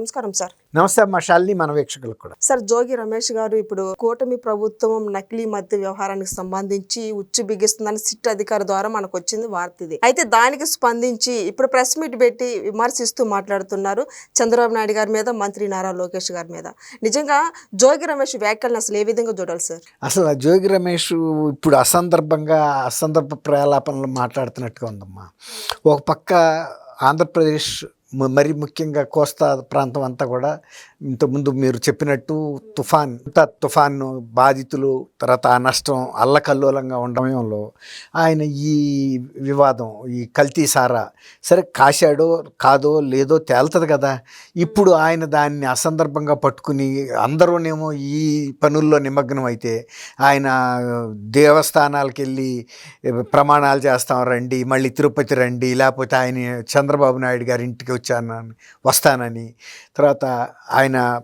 నమస్కారం సార్. నమస్తే అమ్మా శాలిని మన వీక్షకులకు కూడా. సార్ జోగి రమేష్ గారు ఇప్పుడు కూటమి ప్రభుత్వం నకిలీ మద్య వ్యవహారానికి సంబంధించి ఉచ్చు బిగిస్తుందని సిట్ అధికారి ద్వారా మనకు వచ్చింది వార్త ఇది అయితే దానికి స్పందించి ఇప్పుడు ప్రెస్ మీట్ పెట్టి విమర్శిస్తూ మాట్లాడుతున్నారు చంద్రబాబు నాయుడు గారి మీద మంత్రి నారా లోకేష్ గారి మీద. నిజంగా జోగి రమేష్ వ్యాఖ్యలను అసలు ఏ విధంగా చూడాలి సార్? అసలు జోగి రమేష్ ఇప్పుడు అసందర్భంగా అసందర్భ ప్రలాపనలు మాట్లాడుతున్నట్టుగా ఉందమ్మా. ఒక పక్క ఆంధ్రప్రదేశ్ మరి ముఖ్యంగా కోస్తా ప్రాంతం అంతా కూడా ఇంతకుముందు మీరు చెప్పినట్టు తుఫాన్ ఇంత తుఫాను బాధితులు తర్వాత ఆ నష్టం అల్లకల్లోలంగా ఉండడంలో ఆయన ఈ వివాదం ఈ కల్తీ సారా సరే కాశాడో కాదో లేదో తేలుతుంది కదా. ఇప్పుడు ఆయన దాన్ని అసందర్భంగా పట్టుకుని అందరూనేమో ఈ పనుల్లో నిమగ్నం అయితే ఆయన దేవస్థానాలకు వెళ్ళి ప్రమాణాలు చేస్తాం రండి మళ్ళీ తిరుపతి రండి లేకపోతే ఆయన చంద్రబాబు నాయుడు గారి ఇంటికి వచ్చానని వస్తానని తర్వాత ఆయన કાયના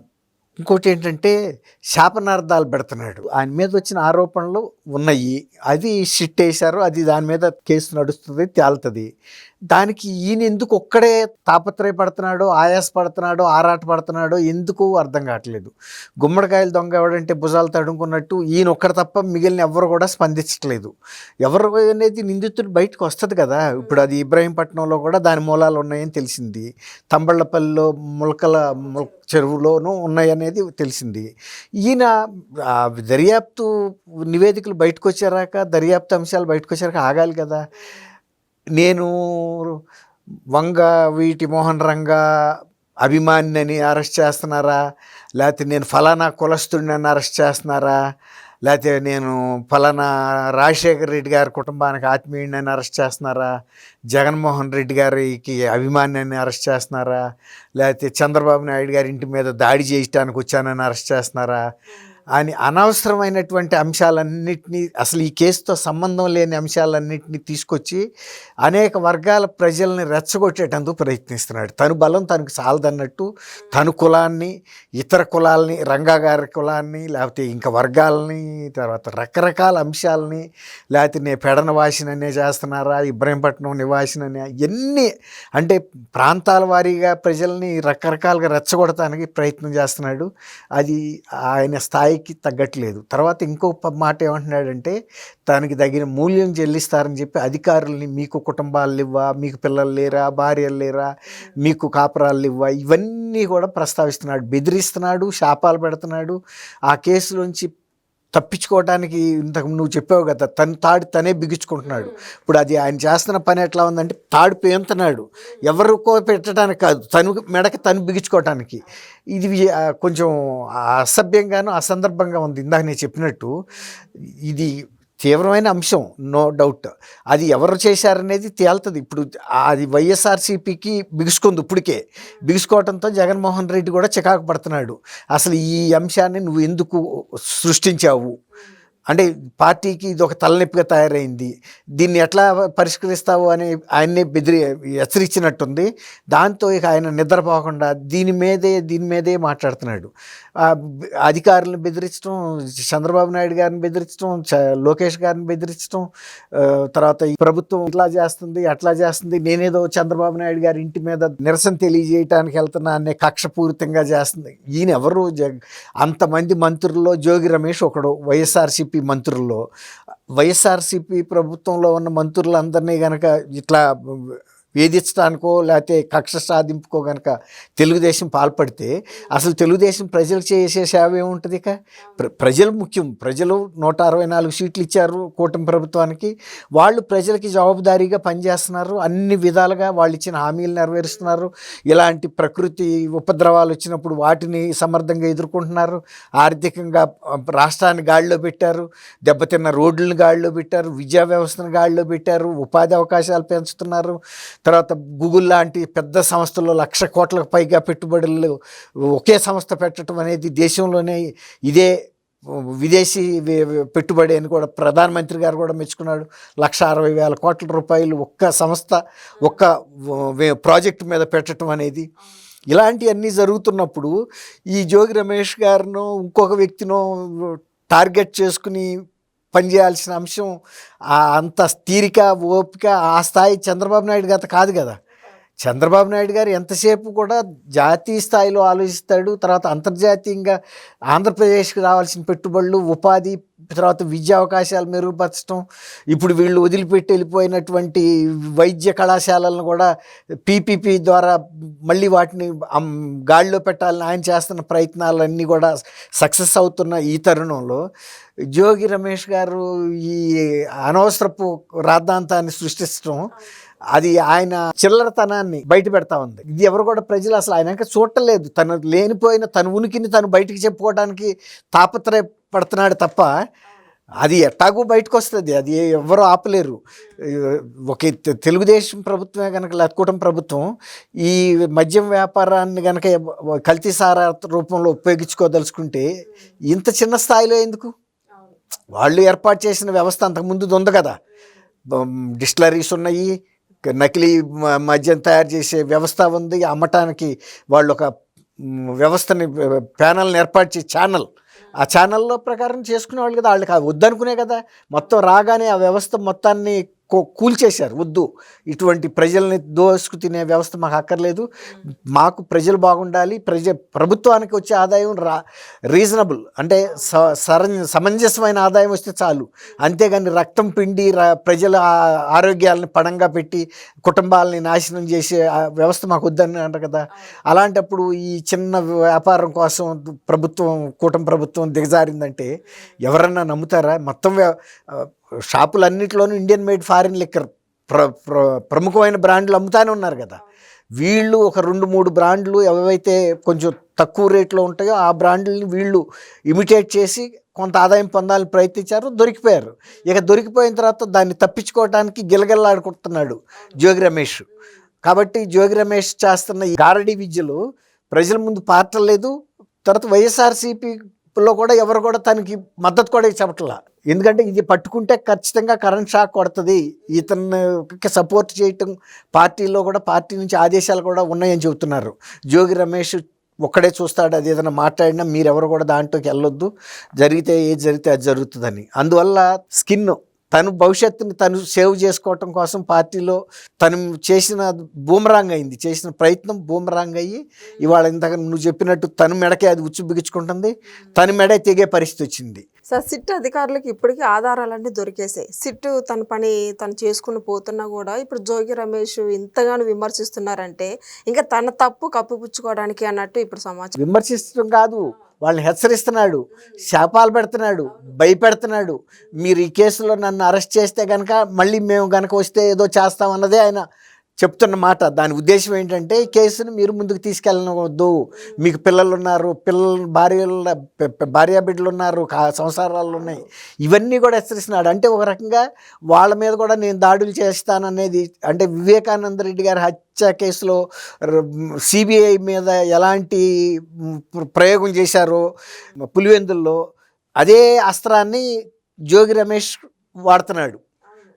ఇంకోటి ఏంటంటే శాపనార్థాలు పెడుతున్నాడు. ఆయన మీద వచ్చిన ఆరోపణలు ఉన్నాయి. అది షిట్ వేశారు. అది దాని మీద కేసు నడుస్తుంది తేలుతుంది. దానికి ఈయన ఎందుకు ఒక్కడే తాపత్రయపడుతున్నాడో ఆయాస పడుతున్నాడో ఆరాట పడుతున్నాడో ఎందుకు అర్థం కావట్లేదు. గుమ్మడికాయలు దొంగ ఎవడంటే భుజాలు తడుముకున్నట్టు ఈయన ఒక్కడ తప్ప మిగిలిన ఎవరు కూడా స్పందించట్లేదు. ఎవరు అనేది నిందితుడు బయటకు వస్తుంది కదా. ఇప్పుడు అది ఇబ్రాహీంపట్నంలో కూడా దాని మూలాలు ఉన్నాయని తెలిసింది. తంబళ్ళపల్లిలో ములకల ముల్ చెరువులోనూ అనేది తెలిసింది. ఈయన దర్యాప్తు నివేదికలు బయటకు వచ్చారాక దర్యాప్తు అంశాలు బయటకు వచ్చాక ఆగాలి కదా. నేను వంగ వీటి మోహన్ రంగా అభిమానిని అరెస్ట్ చేస్తున్నారా? లేకపోతే నేను ఫలానా కులస్తుడిని అరెస్ట్ చేస్తున్నారా? లేకపోతే నేను ఫలానా రాజశేఖర్ రెడ్డి గారి కుటుంబానికి ఆత్మీయుడిని అరెస్ట్ చేస్తున్నారా? జగన్మోహన్ రెడ్డి గారికి అభిమాన్యాన్ని అరెస్ట్ చేస్తున్నారా? లేకపోతే చంద్రబాబు నాయుడు గారి ఇంటి మీద దాడి చేయటానికి వచ్చానని అరెస్ట్ చేస్తున్నారా? అని అనవసరమైనటువంటి అంశాలన్నింటినీ అసలు ఈ కేసుతో సంబంధం లేని అంశాలన్నింటినీ తీసుకొచ్చి అనేక వర్గాల ప్రజల్ని రెచ్చగొట్టేటందుకు ప్రయత్నిస్తున్నాడు. తను బలం తనకు చాలదన్నట్టు తను కులాన్ని ఇతర కులాల్ని రంగాగారి కులాన్ని లేకపోతే ఇంకా వర్గాలని తర్వాత రకరకాల అంశాలని లేకపోతే నేను పెడన వాసిననే చేస్తున్నారా ఇబ్రహీంపట్నం నివాసిననే ఎన్ని అంటే ప్రాంతాల వారీగా ప్రజల్ని రకరకాలుగా రెచ్చగొడటానికి ప్రయత్నం చేస్తున్నాడు. అది ఆయన స్థాయి స్థాయికి తగ్గట్లేదు. తర్వాత ఇంకో మాట ఏమంటున్నాడంటే దానికి తగిన మూల్యం చెల్లిస్తారని చెప్పి అధికారుల్ని మీకు కుటుంబాలు ఇవ్వా మీకు పిల్లలు లేరా భార్యలు లేరా మీకు కాపురాలు ఇవ్వా ఇవన్నీ కూడా ప్రస్తావిస్తున్నాడు. బెదిరిస్తున్నాడు శాపాలు పెడుతున్నాడు. ఆ కేసులోంచి తప్పించుకోవడానికి ఇంతకు నువ్వు చెప్పావు కదా తను తాడు తనే బిగించుకుంటున్నాడు. ఇప్పుడు అది ఆయన చేస్తున్న పని ఎట్లా ఉందంటే తాడు పేంతున్నాడు. ఎవరికో పెట్టడానికి కాదు తను మెడకి తను బిగించుకోవటానికి. ఇది కొంచెం అసభ్యంగాను అసందర్భంగా ఉంది. ఇందాక నేను చెప్పినట్టు ఇది తీవ్రమైన అంశం నో డౌట్. అది ఎవరు చేశారనేది తేలుతుంది. ఇప్పుడు అది వైఎస్ఆర్సీపీకి బిగుసుకుంది ఇప్పటికే. బిగుసుకోవడంతో జగన్మోహన్ రెడ్డి కూడా చికాకు పడుతున్నాడు. అసలు ఈ అంశాన్ని నువ్వు ఎందుకు సృష్టించావు? అంటే పార్టీకి ఇది ఒక తలనొప్పిగా తయారైంది. దీన్ని ఎట్లా పరిష్కరిస్తావు అని ఆయన్నే బెదిరి హెచ్చరించినట్టుంది. దాంతో ఇక ఆయన నిద్రపోకుండా దీని మీదే దీని మీదే మాట్లాడుతున్నాడు. అధికారులను బెదిరించడం చంద్రబాబు నాయుడు గారిని బెదిరించడం చ- లోకేష్ గారిని బెదిరించడం తర్వాత ఈ ప్రభుత్వం ఇట్లా చేస్తుంది అట్లా చేస్తుంది నేనేదో చంద్రబాబు నాయుడు గారి ఇంటి మీద నిరసన తెలియజేయటానికి వెళ్తున్నా అనే కక్షపూరితంగా చేస్తుంది. ఈయన ఎవరు అంతమంది మంత్రుల్లో జోగి రమేష్ ఒకడు వైఎస్ఆర్సీపీ మంత్రుల్లో వైఎస్ఆర్సీపీ ప్రభుత్వంలో ఉన్న మంత్రులందరినీ కనుక ఇట్లా వేధించడానికో లేకపోతే కక్ష సాధింపుకో కనుక తెలుగుదేశం పాల్పడితే అసలు తెలుగుదేశం ప్రజలకు చేసే సేవ ఏముంటుంది ఇక? ప్ర ప్రజలు ముఖ్యం. ప్రజలు నూట అరవై నాలుగు సీట్లు ఇచ్చారు కూటమి ప్రభుత్వానికి. వాళ్ళు ప్రజలకి జవాబుదారీగా పనిచేస్తున్నారు. అన్ని విధాలుగా వాళ్ళు ఇచ్చిన హామీలు నెరవేరుస్తున్నారు. ఇలాంటి ప్రకృతి ఉపద్రవాలు వచ్చినప్పుడు వాటిని సమర్థంగా ఎదుర్కొంటున్నారు. ఆర్థికంగా రాష్ట్రాన్ని గాడిలో పెట్టారు. దెబ్బతిన్న రోడ్లను గాడిలో పెట్టారు. విద్యా వ్యవస్థను గాడిలో పెట్టారు. ఉపాధి అవకాశాలు పెంచుతున్నారు. తర్వాత గూగుల్ లాంటి పెద్ద సంస్థలో లక్ష కోట్లకు పైగా పెట్టుబడులు ఒకే సంస్థ పెట్టడం అనేది దేశంలోనే ఇదే విదేశీ పెట్టుబడి అని కూడా ప్రధానమంత్రి గారు కూడా మెచ్చుకున్నాడు. లక్ష అరవై వేల కోట్ల రూపాయలు ఒక్క సంస్థ ఒక్క ప్రాజెక్ట్ ప్రాజెక్టు మీద పెట్టడం అనేది. ఇలాంటివన్నీ జరుగుతున్నప్పుడు ఈ జోగి రమేష్ గారినో ఇంకొక వ్యక్తినో టార్గెట్ చేసుకుని పనిచేయాల్సిన అంశం అంత తీరిక ఓపిక ఆ స్థాయి చంద్రబాబు నాయుడు గత కాదు కదా. చంద్రబాబు నాయుడు గారు ఎంతసేపు కూడా జాతీయ స్థాయిలో ఆలోచిస్తాడు తర్వాత అంతర్జాతీయంగా ఆంధ్రప్రదేశ్కి రావాల్సిన పెట్టుబడులు ఉపాధి తర్వాత విద్యా అవకాశాలు మెరుగుపరచడం ఇప్పుడు వీళ్ళు వదిలిపెట్టి వెళ్ళిపోయినటువంటి వైద్య కళాశాలలను కూడా పీపీపీ ద్వారా మళ్ళీ వాటిని గాడిలో పెట్టాలని ఆయన చేస్తున్న ప్రయత్నాలన్నీ కూడా సక్సెస్ అవుతున్న ఈ తరుణంలో జోగి రమేష్ గారు ఈ అనవసరపు రాద్ధాంతాన్ని సృష్టించడం అది ఆయన చిల్లరతనాన్ని బయట పెడతా ఉంది. ఇది ఎవరు కూడా ప్రజలు అసలు ఆయన చూడలేదు తను లేనిపోయిన తన ఉనికిని తను బయటికి చెప్పుకోవడానికి తాపత్రయపడుతున్నాడు తప్ప అది ఎట్టాగూ బయటకు వస్తుంది అది ఎవరు ఆపలేరు. ఒక తెలుగుదేశం ప్రభుత్వమే కనుక లత్కూటం ప్రభుత్వం ఈ మద్యం వ్యాపారాన్ని కనుక కల్తీ సారా రూపంలో ఉపయోగించుకోదలుచుకుంటే ఇంత చిన్న స్థాయిలో ఎందుకు? వాళ్ళు ఏర్పాటు చేసిన వ్యవస్థ అంతకుముందు ఉంది కదా. డిస్టిలరీస్ ఉన్నాయి. నకిలీ మద్యం తయారు చేసే వ్యవస్థ ఉంది. అమ్మటానికి వాళ్ళు ఒక వ్యవస్థని ప్యానల్ని ఏర్పాటు చేసి ఛానల్. ఆ ఛానల్లో ప్రకారం చేసుకునేవాళ్ళు కదా. వాళ్ళకి వద్దనుకునే కదా. మొత్తం రాగానే ఆ వ్యవస్థ మొత్తాన్ని కూల్చేశారు. వద్దు. ఇటువంటి ప్రజల్ని దోసుకు తినే వ్యవస్థ మాకు అక్కర్లేదు. మాకు ప్రజలు బాగుండాలి. ప్రజ ప్రభుత్వానికి వచ్చే ఆదాయం రా రీజనబుల్. అంటే స- సరం సమంజసమైన ఆదాయం వస్తే చాలు. అంతేగాని రక్తం పిండి ప్రజల ఆరోగ్యాలని పణంగా పెట్టి కుటుంబాలని నాశనం చేసే వ్యవస్థ మాకు వద్దని అంటారు కదా. అలాంటప్పుడు ఈ చిన్న వ్యాపారం కోసం ప్రభుత్వం కూటమి ప్రభుత్వం దిగజారిందంటే ఎవరన్నా నమ్ముతారా? మొత్తం షాపులన్నింటిలోనూ ఇండియన్ మేడ్ ఫారిన్ లిక్కర్ ప్ర ప్ర- ప్రముఖమైన బ్రాండ్లు అమ్ముతానే ఉన్నారు కదా. వీళ్ళు ఒక రెండు మూడు బ్రాండ్లు ఏవైతే కొంచెం తక్కువ రేట్లో ఉంటాయో ఆ బ్రాండ్లని వీళ్ళు ఇమిటేట్ చేసి కొంత ఆదాయం పొందాలని ప్రయత్నించారు దొరికిపోయారు. ఇక దొరికిపోయిన తర్వాత దాన్ని తప్పించుకోవడానికి గిలగిల్లాడుకుంటున్నాడు జోగి రమేష్. కాబట్టి జోగి రమేష్ చేస్తున్న ఈ గారడీ విద్యలు ప్రజల ముందు పాటలేదు తర్వాత వైఎస్ఆర్సీపీలో కూడా ఎవరు కూడా తనకి మద్దతు కూడా చెప్పట్లా. ఎందుకంటే ఇది పట్టుకుంటే ఖచ్చితంగా కరెంట్ షాక్ కొడుతుంది. ఇతను సపోర్ట్ చేయటం పార్టీలో కూడా పార్టీ నుంచి ఆదేశాలు కూడా ఉన్నాయని చెబుతున్నారు. జోగి రమేష్ ఒక్కడే చూస్తాడు అది ఏదైనా మాట్లాడినా మీరెవరు కూడా దాంట్లోకి వెళ్ళొద్దు. జరిగితే ఏది జరిగితే అది జరుగుతుందని. అందువల్ల స్కిన్ తను భవిష్యత్తుని తను సేవ్ చేసుకోవటం కోసం పార్టీలో తను చేసిన బూమరాంగ్ అయింది. చేసిన ప్రయత్నం బూమరాంగ్ అయ్యి ఇవాళ ఇంతక నువ్వు చెప్పినట్టు తను మెడకే అది ఉచ్చు బిగుచుకుంటుంది తన మెడే తెగే పరిస్థితి వచ్చింది. సార్ సిట్ అధికారులకు ఇప్పటికీ ఆధారాలన్నీ దొరికేసాయి. సిట్ తన పని తను చేసుకుని పోతున్నా కూడా ఇప్పుడు జోగి రమేష్ ఇంతగానో విమర్శిస్తున్నారంటే ఇంకా తన తప్పు కప్పిపుచ్చుకోవడానికి అన్నట్టు ఇప్పుడు సమాచారం. విమర్శించడం కాదు వాళ్ళని హెచ్చరిస్తున్నాడు శాపాలు పెడుతున్నాడు భయపెడుతున్నాడు. మీరు ఈ కేసులో నన్ను అరెస్ట్ చేస్తే కనుక మళ్ళీ మేము కనుక వస్తే ఏదో చేస్తామన్నదే ఆయన చెప్తున్న మాట దాని ఉద్దేశం ఏంటంటే కేసును కేసుని మీరు ముందుకు తీసుకెళ్ళవద్దు మీకు పిల్లలు ఉన్నారు పిల్లలు భార్యల భార్య బిడ్డలు ఉన్నారు కా- సంసారాలు ఉన్నాయి. ఇవన్నీ కూడా హెచ్చరిస్తున్నాడు. అంటే ఒక రకంగా వాళ్ళ మీద కూడా నేను దాడులు చేస్తాననేది అంటే వివేకానంద రెడ్డి గారి హత్య కేసులో సిబిఐ మీద ఎలాంటి ప్రయోగం చేశారో పులివెందుల్లో అదే అస్త్రాన్ని జోగి రమేష్ వాడుతున్నాడు.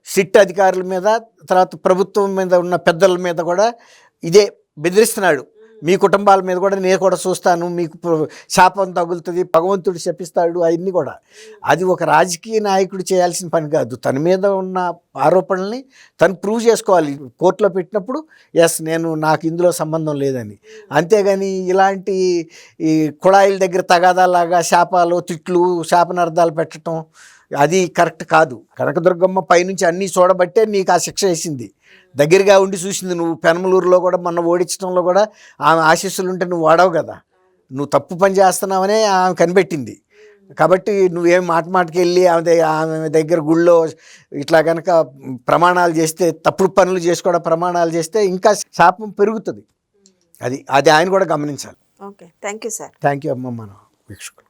సిట్ అధికారుల మీద తర్వాత ప్రభుత్వం మీద ఉన్న పెద్దల మీద కూడా ఇదే బెదిరిస్తున్నాడు. మీ కుటుంబాల మీద కూడా నేను కూడా చూస్తాను మీకు శాపం తగులుతుంది భగవంతుడు శపిస్తాడు అవన్నీ కూడా. అది ఒక రాజకీయ నాయకుడు చేయాల్సిన పని కాదు. తన మీద ఉన్న ఆరోపణల్ని తను ప్రూవ్ చేసుకోవాలి. కోర్టులో పెట్టినప్పుడు ఎస్ నేను నాకు ఇందులో సంబంధం లేదని. అంతేగాని ఇలాంటి ఈ కుళాయిల దగ్గర తగాదాలాగా శాపాలు తిట్లు శాపనార్థాలు పెట్టడం అది కరెక్ట్ కాదు. కనకదుర్గమ్మ పైనుంచి అన్నీ చూడబట్టే నీకు ఆ శిక్ష వేసింది. దగ్గరగా ఉండి చూసింది నువ్వు పెనమలూరులో కూడా మొన్న ఓడించడంలో కూడా ఆమె ఆశీస్సులు ఉంటే నువ్వు వాడవు కదా. నువ్వు తప్పు పని చేస్తున్నావనే ఆమె కనిపెట్టింది. కాబట్టి నువ్వేం మాట మాటకి వెళ్ళి ఆమె ఆమె దగ్గర గుళ్ళో ఇట్లా కనుక ప్రమాణాలు చేస్తే తప్పుడు పనులు చేసుకోవడం ప్రమాణాలు చేస్తే ఇంకా శాపం పెరుగుతుంది. అది అది ఆయన కూడా గమనించాలి. Okay. Thank you sir. Thank you అమ్మ మన వీక్షకులు.